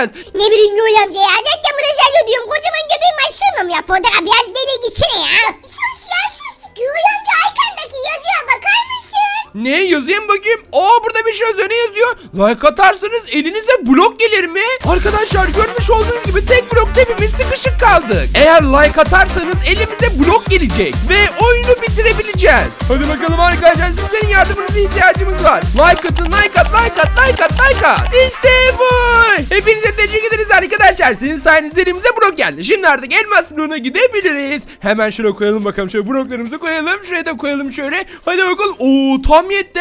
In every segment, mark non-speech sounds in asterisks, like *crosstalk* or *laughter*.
yapacağız? Ne bileyim Yoy amca ya. Zaten burada sadece diyorum. Kocaman göbeğimi aşırmam ya. Portakal biraz deli gitsene ya. Sus ya sus. Yoy amca arkandaki yazıya bakar mısın? Ne yazayım bakayım? Aa burada bir şey yazıyor. Ne yazıyor? Like atarsanız elinize blok gelir mi? Arkadaşlar görmüş olduğunuz gibi tek blokta hepimiz sıkışık kaldık. Eğer like atarsanız elimize blok gelecek ve oyunu bitirebileceğiz. Hadi bakalım arkadaşlar sizlerin yardımınıza ihtiyacımız var. Like atın, like at, like at, like at, like at. İşte bu. Hepinize teşekkür ederiz arkadaşlar. Sizin sayenizde elimize blok geldi. Şimdi artık elmas bloğuna gidebiliriz. Hemen şuraya koyalım bakalım. Şöyle bloklarımızı koyalım. Şuraya da koyalım şöyle. Hadi bakalım. Oo tam yetti.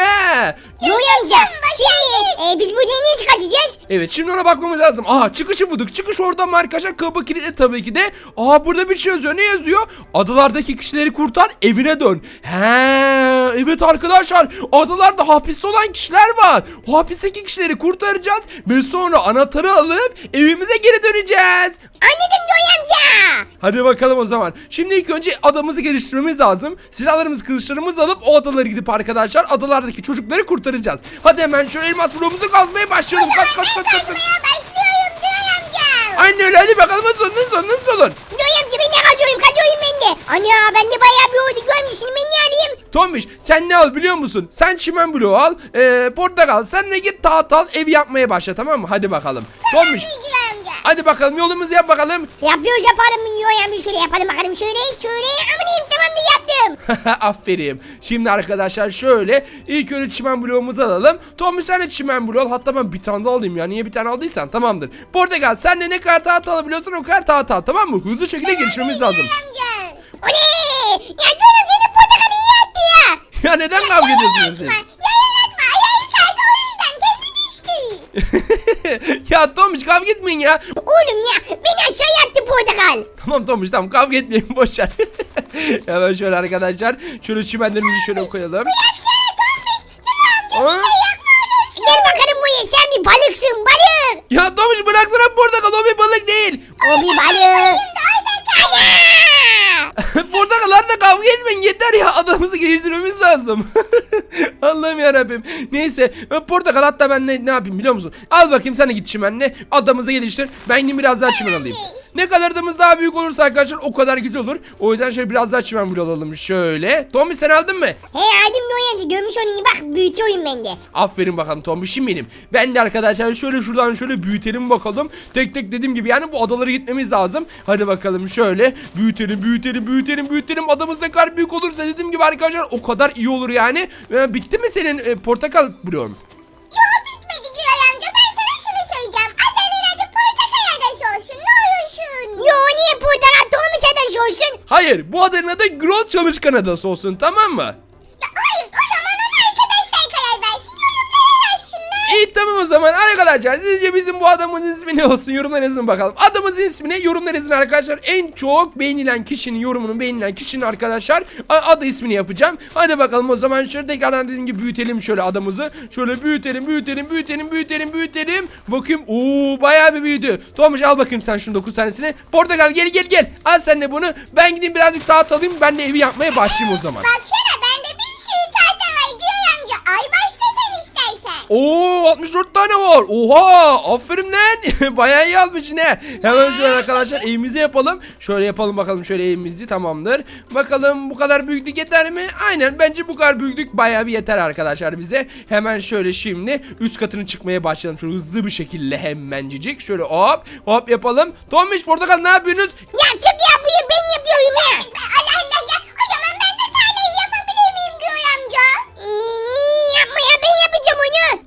Şimdi e, biz buradan nasıl kaçacağız? Evet şimdi ona bakmamız lazım. Aha çıkışı bulduk. Çıkış orada mı arkadaşlar? Kapı kilitli tabii ki de. Aa burada bir şey yazıyor. Ne yazıyor? Adalardaki kişileri kurtar evine dön. He evet arkadaşlar. Adalarda hapiste olan kişiler var. O hapisteki kişileri kurtaracağız. Ve sonra anahtarı alıp evimize geri döneceğiz. Amca. Hadi bakalım o zaman. Şimdi ilk önce adamızı geliştirmemiz lazım. Silahlarımız, kılıçlarımızı alıp o adalara gidip arkadaşlar adalardaki çocukları kurtaracağız. Hadi hemen şu elmas bloğumuzu kazmaya başlayalım. Kaç kaç kaç kaç. kaç. Aynen öyle hadi bakalım nasıl olun nasıl olun nasıl olun. Yoy amca ben de kazıyorum kazıyorum ben de. Ana ben de bayağı bir oldu amca şimdi ben ne alayım? Tombiş sen ne al biliyor musun? Sen çimen bloğu al. Ee, portakal sen de git taht al ev yapmaya başla tamam mı? Hadi bakalım. Tombiş Yoy amca. hadi bakalım yolumuzu yap bakalım. Yapıyoruz yapalım Yoy amca şöyle yapalım bakalım şöyle şöyle. Amaneyim tamam da yaptım. *laughs* Aferin. Şimdi arkadaşlar şöyle ilk önce çimen bloğumuzu alalım. Tombiş sen de çimen bloğu al. Hatta ben bir tane daha alayım ya. Niye bir tane aldıysan tamamdır. Portakal sen de ne kadar taht alabiliyorsan o kadar taht al tamam mı? Hızlı şekilde gelişmemiz lazım. amca. O ne? Ya Yoy amca ne portakalı iyi yaptı ya. *laughs* Ya neden kavga ediyorsunuz siz? Yayın atma ayağı kaydı o yüzden kendi düştü. *laughs* ya Tombiş kavga etmeyin ya. Oğlum ya beni aşağı attı portakal. Tamam Tomuş tamam kavga etmeyin boşver. *laughs* Hemen şöyle arkadaşlar şöyle çimenlerimizi şöyle koyalım. Aa? bir şey Gel bakalım sen bir balıksın balık. Ya Tomuş bıraksana portakal o bir balık değil. O bir balık. *laughs* Portakallarla kavga etmeyin yeter ya adamımızı geliştirmemiz lazım. *laughs* Yarabbim. Neyse portakal hatta ben ne, ne yapayım biliyor musun? Al bakayım de git çimenle adamımızı geliştir. Ben gideyim biraz daha çimen alayım. Ne kadar adamımız daha büyük olursa arkadaşlar o kadar güzel olur. O yüzden şöyle biraz daha çimen bloğu alalım şöyle. Tomuş sen aldın mı? He aldım Yoy amca görmüş onun gibi bak büyütüyorum ben de. Aferin bakalım Tombiş'im benim. Ben de arkadaşlar şöyle şuradan şöyle büyütelim bakalım. Tek tek dediğim gibi yani bu adalara gitmemiz lazım. Hadi bakalım şöyle büyütelim büyütelim büyütelim büyütelim. Adamız ne kadar büyük olursa dediğim gibi arkadaşlar o kadar iyi olur yani. Ee, bitti mi senin e, portakal bloğun? Yok bitmedi amca ben sana şunu söyleyeceğim. Adanın adı portakal adası olsun ne olursun. Yo niye portakal doğmuş adası olsun? Hayır bu adanın adı Grol Çalışkan Adası olsun tamam mı? O zaman arkadaşlar sizce bizim bu adamın ismi ne olsun yorumlara yazın bakalım. Adamımızın ismi ne yorumlara yazın arkadaşlar. En çok beğenilen kişinin yorumunun beğenilen kişinin arkadaşlar adı ismini yapacağım. Hadi bakalım o zaman şöyle tekrardan dediğim gibi büyütelim şöyle adamızı. Şöyle büyütelim büyütelim büyütelim büyütelim büyütelim. Bakayım ooo bayağı bir büyüdü. Tomuş al bakayım sen şunu 9 tanesini. Portakal gel gel gel. Al sen de bunu. Ben gideyim birazcık taht alayım ben de evi yapmaya başlayayım o zaman. Baksana bende bir sürü tahta var Yoy amca. Ay başla sen istersen. Oo 64 tane var. Oha aferin lan. *laughs* Bayağı iyi almış ne. Hemen şöyle arkadaşlar evimizi yapalım. Şöyle yapalım bakalım şöyle evimizi tamamdır. Bakalım bu kadar büyüklük yeter mi? Aynen bence bu kadar büyüklük bayağı bir yeter arkadaşlar bize. Hemen şöyle şimdi üst katını çıkmaya başlayalım. Şöyle hızlı bir şekilde hemencik. Şöyle hop hop yapalım. Tombiş portakal ne yapıyorsunuz? Ya çok yapıyor ben yapıyorum ya. *laughs*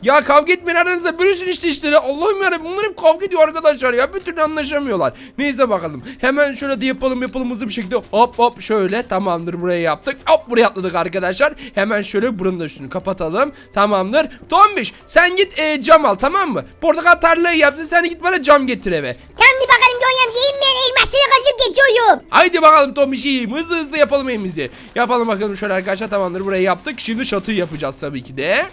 Ya kavga etmeyin aranızda bölüşün işte işleri. Allah'ım yarabbim bunlar hep kavga ediyor arkadaşlar ya. Bir türlü anlaşamıyorlar. Neyse bakalım. Hemen şöyle de yapalım yapalım hızlı bir şekilde. Hop hop şöyle tamamdır buraya yaptık. Hop buraya atladık arkadaşlar. Hemen şöyle buranın da üstünü kapatalım. Tamamdır. Tombiş sen git e, cam al tamam mı? Portakal tarlayı yapsın sen de git bana cam getir eve. Tamam bakalım Yoy amca ben elmasını kaçıp geçiyorum. Haydi bakalım Tombiş iyiyim. Hızlı hızlı yapalım evimizi. Yapalım bakalım şöyle arkadaşlar tamamdır burayı yaptık. Şimdi çatıyı yapacağız tabii ki de.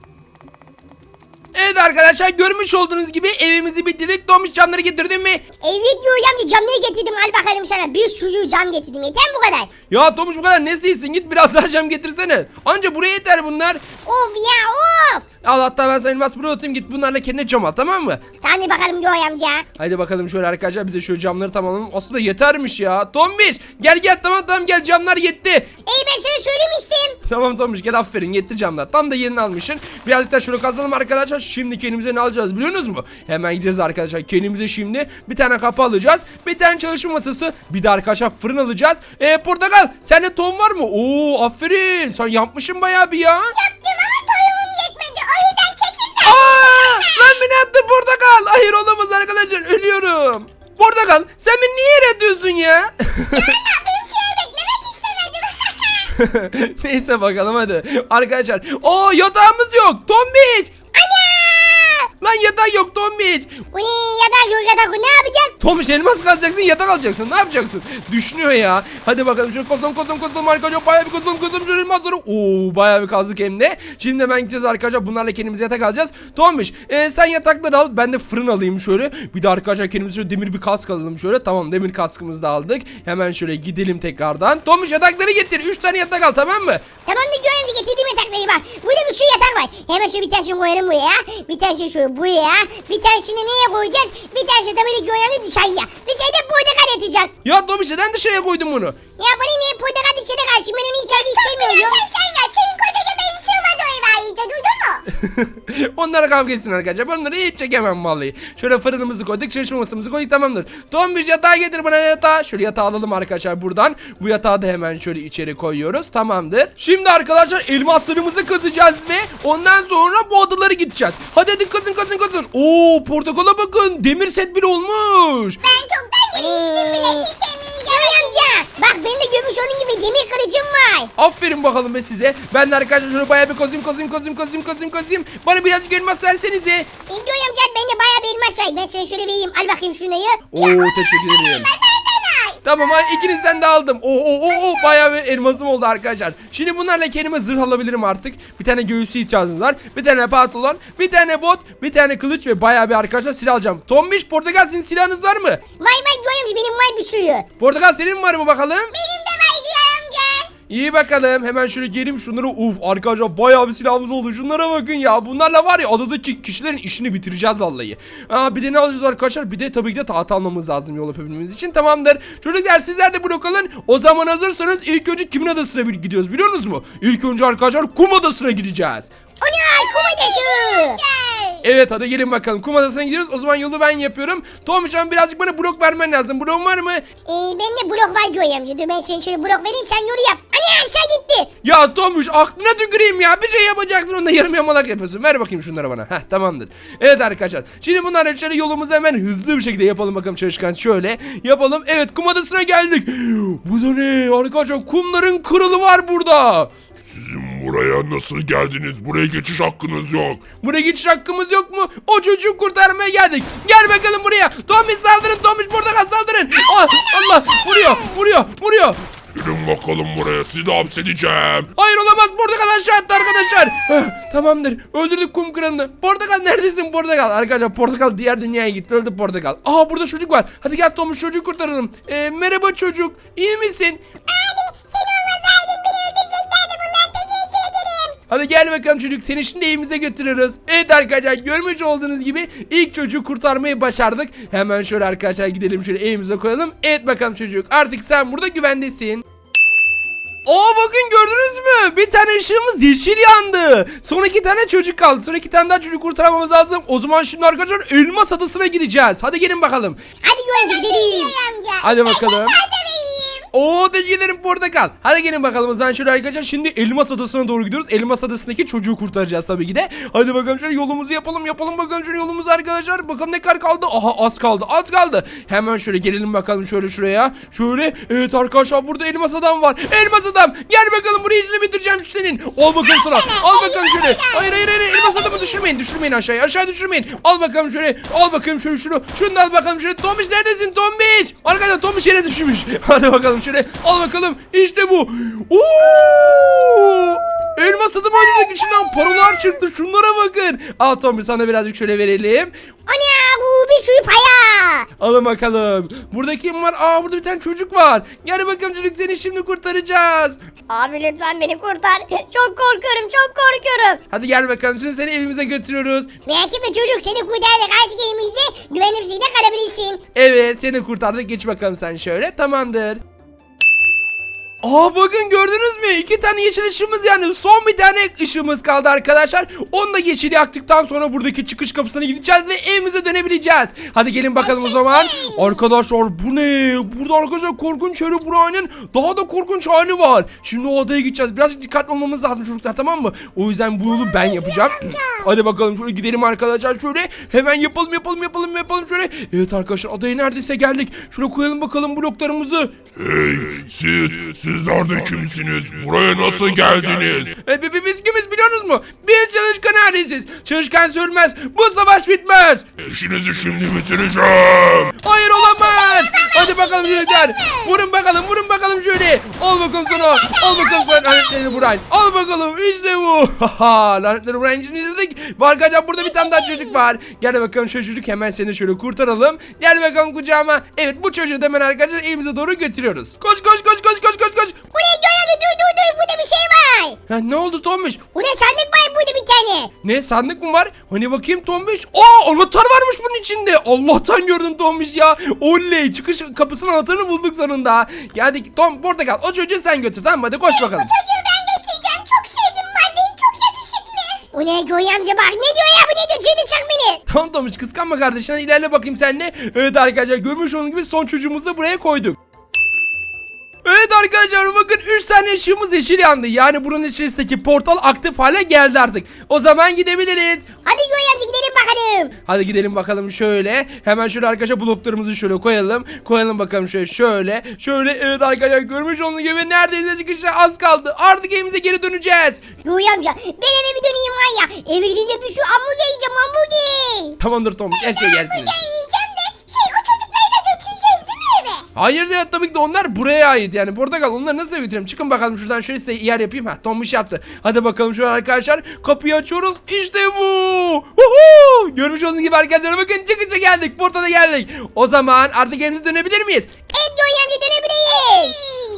Evet arkadaşlar görmüş olduğunuz gibi evimizi bitirdik. Tombiş camları getirdim mi? Evet Yoy amca camları getirdim al bakalım sana. Bir suyu cam getirdim yeter mi bu kadar? Ya Tomuş bu kadar nesisin git biraz daha cam getirsene. Anca buraya yeter bunlar. Of ya of. Al hatta ben sana elmas buraya atayım git bunlarla kendine cam al tamam mı? Hadi bakalım Göğe amca. Haydi bakalım şöyle arkadaşlar bize şu camları tamamlayalım. Aslında yetermiş ya. Tombiş gel gel tamam tamam gel camlar yetti. İyi ben sana söylemiştim. *laughs* Tamam Tombiş gel aferin yetti camlar. Tam da yerini almışsın. Birazcık da şunu kazalım arkadaşlar. Şimdi kendimize ne alacağız biliyorsunuz mu? Hemen gideceğiz arkadaşlar. Kendimize şimdi bir tane kapı alacağız. Bir tane çalışma masası. Bir de arkadaşlar fırın alacağız. Ee, portakal sende tohum var mı? Oo aferin. Sen yapmışsın bayağı bir ya. Yaptım Aa, lan beni attın portakal. Hayır olamaz arkadaşlar ölüyorum. Portakal sen beni niye yere atıyorsun ya? *laughs* *laughs* Neyse bakalım hadi. Arkadaşlar. o yatağımız yok. Tombiç. Ana! Lan yatak yok Tombiç. Bu ne yatak yok yatak yok. ne yapacağız? Tombiç elmas kazacaksın yatak alacaksın. Ne yapacaksın? Düşünüyor ya. Hadi bakalım şöyle kozalım kozalım kozalım arkadaşlar. Bayağı bir kozalım kozalım şöyle elmasları. Oo bayağı bir kazdık hem de. Şimdi hemen gideceğiz arkadaşlar. Bunlarla kendimize yatak alacağız. Tombiç e, sen yatakları al. Ben de fırın alayım şöyle. Bir de arkadaşlar kendimize şöyle demir bir kask alalım şöyle. Tamam demir kaskımızı da aldık. Hemen şöyle gidelim tekrardan. Tombiç yatakları getir. 3 tane yatak al tamam mı? Tamamdır Göğe amca getirdiğim yatakları bak. Burada bir sürü yatak var. Hemen şöyle bir tanesini koyalım buraya. Bir tanesini şöyle buraya. Bir tanesini neye koyacağız? Bir tanesini de böyle amca dışarıya. Dışarıda portakal yatacak. Ya Tombiç neden dışarıya koydun bunu? Ya bana ne portakal dışarıda karşı ben onu içeride istemiyorum. *laughs* Onlara kavga etsin arkadaşlar. Ben onları hiç çekemem vallahi. Şöyle fırınımızı koyduk, çalışma masamızı koyduk tamamdır. Tombiş yatağı getir bana yatağı. Şöyle yatağı alalım arkadaşlar buradan. Bu yatağı da hemen şöyle içeri koyuyoruz. Tamamdır. Şimdi arkadaşlar elmaslarımızı kazacağız ve ondan sonra bu adalara gideceğiz. Hadi hadi kazın kazın kazın. Oo portakala bakın. Demir set bile olmuş. Ben çoktan geliştim bile. Bak benim de gömüş onun gibi demir kırıcım var. Aferin bakalım be size. Ben de arkadaşlar şöyle bayağı bir kazayım kazayım kazayım kazayım kazayım kazayım. Bana birazcık elmas versenize. Göğe amca bende bayağı bir elmas var. Ben sana şöyle vereyim. Al bakayım şunayı. Oo teşekkür ederim. Tamam ha ikinizden de aldım. Oo oo oo oo bayağı bir elmasım oldu arkadaşlar. Şimdi bunlarla kendime zırh alabilirim artık. Bir tane göğüsü ihtiyacınız var. Bir tane pantolon, bir tane bot, bir tane kılıç ve bayağı bir arkadaşlar silah alacağım. Tombiş Portakal sizin silahınız var mı? Vay vay amca benim var bir suyu. Portakal senin var mı bakalım? Benim de. İyi bakalım. Hemen şöyle geleyim şunları. Uf arkadaşlar bayağı bir silahımız oldu. Şunlara bakın ya. Bunlarla var ya adadaki kişilerin işini bitireceğiz vallahi. Aa, bir de ne alacağız arkadaşlar? Bir de tabii ki de tahta almamız lazım yol yapabilmemiz için. Tamamdır. Çocuklar sizler de blok alın. O zaman hazırsanız ilk önce kimin adasına bir gidiyoruz biliyorsunuz mu? İlk önce arkadaşlar kum adasına gideceğiz. O ne? Kumadası. Evet hadi gelin bakalım. Kum adasına gidiyoruz. O zaman yolu ben yapıyorum. Tomişan birazcık bana blok vermen lazım. Bloğun var mı? Ee, bende blok var Göğe amca. Dur ben sana şöyle blok vereyim sen yolu yap. Ana aşağı gitti. Ya Tomuş aklına tüküreyim ya. Bir şey yapacaktın onu da yarım yamalak yapıyorsun. Ver bakayım şunları bana. Heh tamamdır. Evet arkadaşlar. Şimdi bunlarla şöyle yolumuzu hemen hızlı bir şekilde yapalım bakalım çalışkan. Şöyle yapalım. Evet kum adasına geldik. Bu da ne? Arkadaşlar kumların kralı var burada. Sizin buraya nasıl geldiniz? Buraya geçiş hakkınız yok. Buraya geçiş hakkımız yok mu? O çocuğu kurtarmaya geldik. Gel bakalım buraya. Tomuş saldırın. Tomuş portakal saldırın. Ah, Allah vuruyor. Vuruyor. Vuruyor. Gelin bakalım buraya sizi de hapsedeceğim. Hayır olamaz portakal aşağı attı arkadaşlar. Heh, tamamdır öldürdük kum kralını. Portakal neredesin portakal? Arkadaşlar portakal diğer dünyaya gitti öldü portakal. Aa burada çocuk var. Hadi gel Tomuş çocuğu kurtaralım. Ee, merhaba çocuk iyi misin? Abi Hadi gel bakalım çocuk seni şimdi evimize götürüyoruz. Evet arkadaşlar görmüş olduğunuz gibi ilk çocuğu kurtarmayı başardık. Hemen şöyle arkadaşlar gidelim şöyle evimize koyalım. Evet bakalım çocuk artık sen burada güvendesin. Aa bakın gördünüz mü? Bir tane ışığımız yeşil yandı. Son iki tane çocuk kaldı. Son iki tane daha çocuk kurtarmamız lazım. O zaman şimdi arkadaşlar elmas adasına gideceğiz. Hadi gelin bakalım. Hadi gidelim. Hadi bakalım. Oo teşekkür ederim portakal. Hadi gelin bakalım o zaman şöyle arkadaşlar şimdi Elmas Adası'na doğru gidiyoruz. Elmas Adası'ndaki çocuğu kurtaracağız tabii ki de. Hadi bakalım şöyle yolumuzu yapalım yapalım bakalım şöyle yolumuzu arkadaşlar. Bakalım ne kadar kaldı. Aha az kaldı az kaldı. Hemen şöyle gelelim bakalım şöyle şuraya. Şöyle evet arkadaşlar burada Elmas Adam var. Elmas Adam gel bakalım burayı işini bitireceğim senin. Al bakalım sana. Al bakalım şöyle. Hayır hayır hayır Elmas Adam'ı düşürmeyin düşürmeyin aşağıya aşağı düşürmeyin. Al bakalım şöyle. Al bakalım şöyle şunu. Şunu da al bakalım şöyle. Tomiş neredesin Tomiş? Arkadaşlar Tomiş yere düşmüş. *laughs* Hadi bakalım şöyle. Al bakalım. İşte bu. Oo! Elmas adam öldürdük içinden paralar çıktı. Şunlara bakın. Al Tomiş sana birazcık şöyle verelim. Ana bu bir suyu paya. Alın bakalım. Burada kim var? Aa burada bir tane çocuk var. Gel bakalım çocuk seni şimdi kurtaracağız. Abi lütfen beni kurtar. Çok korkuyorum çok korkuyorum. Hadi gel bakalım şimdi seni evimize götürüyoruz. Merak etme çocuk seni kurtardık artık bir şekilde kalabilirsin. Evet seni kurtardık geç bakalım sen şöyle tamamdır. Aa bakın gördünüz mü? İki tane yeşil ışığımız yani son bir tane ışığımız kaldı arkadaşlar. Onu da yeşil yaktıktan sonra buradaki çıkış kapısına gideceğiz ve evimize dönebileceğiz. Hadi gelin bakalım o zaman. Arkadaşlar bu ne? Burada arkadaşlar korkunç Herobrine'in daha da korkunç hali var. Şimdi o adaya gideceğiz. Biraz dikkatli olmamız lazım çocuklar tamam mı? O yüzden bu yolu ben yapacağım. Hadi bakalım şöyle gidelim arkadaşlar şöyle. Hemen yapalım yapalım yapalım yapalım şöyle. Evet arkadaşlar adaya neredeyse geldik. Şöyle koyalım bakalım bloklarımızı. Hey siz, sizler de kimsiniz? Buraya nasıl geldiniz? E, bi- bi- biz kimiz biliyorsunuz mu? Biz çalışkan ailesiz. Çalışkan sürmez. Bu savaş bitmez. İşinizi şimdi bitireceğim. Hayır olamaz. Hadi bakalım çocuklar. Vurun bakalım vurun bakalım şöyle. Al bakalım sana. Al bakalım sana lanetlerini Brian. Al bakalım işte bu. Haha lanetleri Brian şimdi dedik. Var arkadaşlar burada bir tane daha çocuk var. Gel bakalım şu çocuk hemen seni şöyle kurtaralım. Gel bakalım kucağıma. Evet bu çocuğu da hemen arkadaşlar evimize doğru götürüyoruz. Koş koş koş koş koş koş koş. Bu ne Göğe dur dur dur burada bir şey var. Ha, ne oldu Tomuş? Bu ne sandık var burada bir tane. Ne sandık mı var? Hani bakayım Tombiş. Aa anahtar varmış bunun içinde. Allah'tan gördüm Tombiş ya. Oley çıkış kapısının anahtarını bulduk sonunda. Geldik Tom portakal o çocuğu sen götür tamam mı? Hadi koş bakalım. Çocuğu ben getireceğim çok sevdim vallahi çok yakışıklı. Bu ne Göğe amca bak ne diyor ya bu ne diyor çığdı çak beni. Tamam Tombiş kıskanma kardeşin Hadi ilerle bakayım seninle. Evet arkadaşlar görmüş olduğunuz gibi son çocuğumuzu da buraya koyduk. Arkadaşlar bakın 3 tane ışığımız yeşil yandı. Yani bunun içerisindeki portal aktif hale geldi artık. O zaman gidebiliriz. Hadi Göğe amca gidelim bakalım. Hadi gidelim bakalım şöyle. Hemen şöyle arkadaşlar bloklarımızı şöyle koyalım. Koyalım bakalım şöyle şöyle. Şöyle evet arkadaşlar görmüş olduğunuz gibi neredeyse çıkışa az kaldı. Artık evimize geri döneceğiz. Göğe amca ben eve bir döneyim var ya. Eve gidince bir sürü hamburger yiyeceğim hamburger. Tamamdır Tom. Her şey gelsin. yiyeceğim Hayır ya tabii ki de onlar buraya ait. Yani portakal onları nasıl götüreyim çıkın bakalım şuradan şöyle size yer yapayım. Ha Tom bir şey yaptı. Hadi bakalım an arkadaşlar. Kapıyı açıyoruz. İşte bu! Uhu! görmüş olduğunuz gibi arkadaşlar bakın çıkınca geldik portala geldik. O zaman artık evimize dönebilir miyiz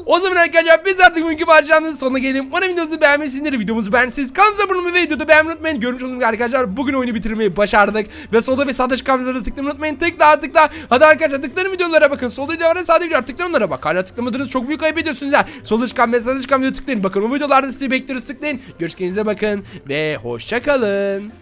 O zaman arkadaşlar biz artık bugünkü parçanın sonuna gelelim. Umarım videomuzu beğenmişsinizdir. Videomuzu beğendiyseniz kanalımıza abone olmayı ve videoda beğenmeyi unutmayın. Görmüş olduğunuz gibi arkadaşlar bugün oyunu bitirmeyi başardık. Ve solda ve sağda çıkan videoları tıklamayı unutmayın. Tıkla tıkla. Hadi arkadaşlar tıklayın videolara bakın. Solda videolara sağda videolara tıklayın onlara bak. Hala tıklamadınız çok büyük ayıp ediyorsunuz ha. Solda çıkan ve sağda çıkan videoya tıklayın. Bakın o videolarda sizi bekliyoruz tıklayın. Görüşkenize bakın ve hoşça kalın.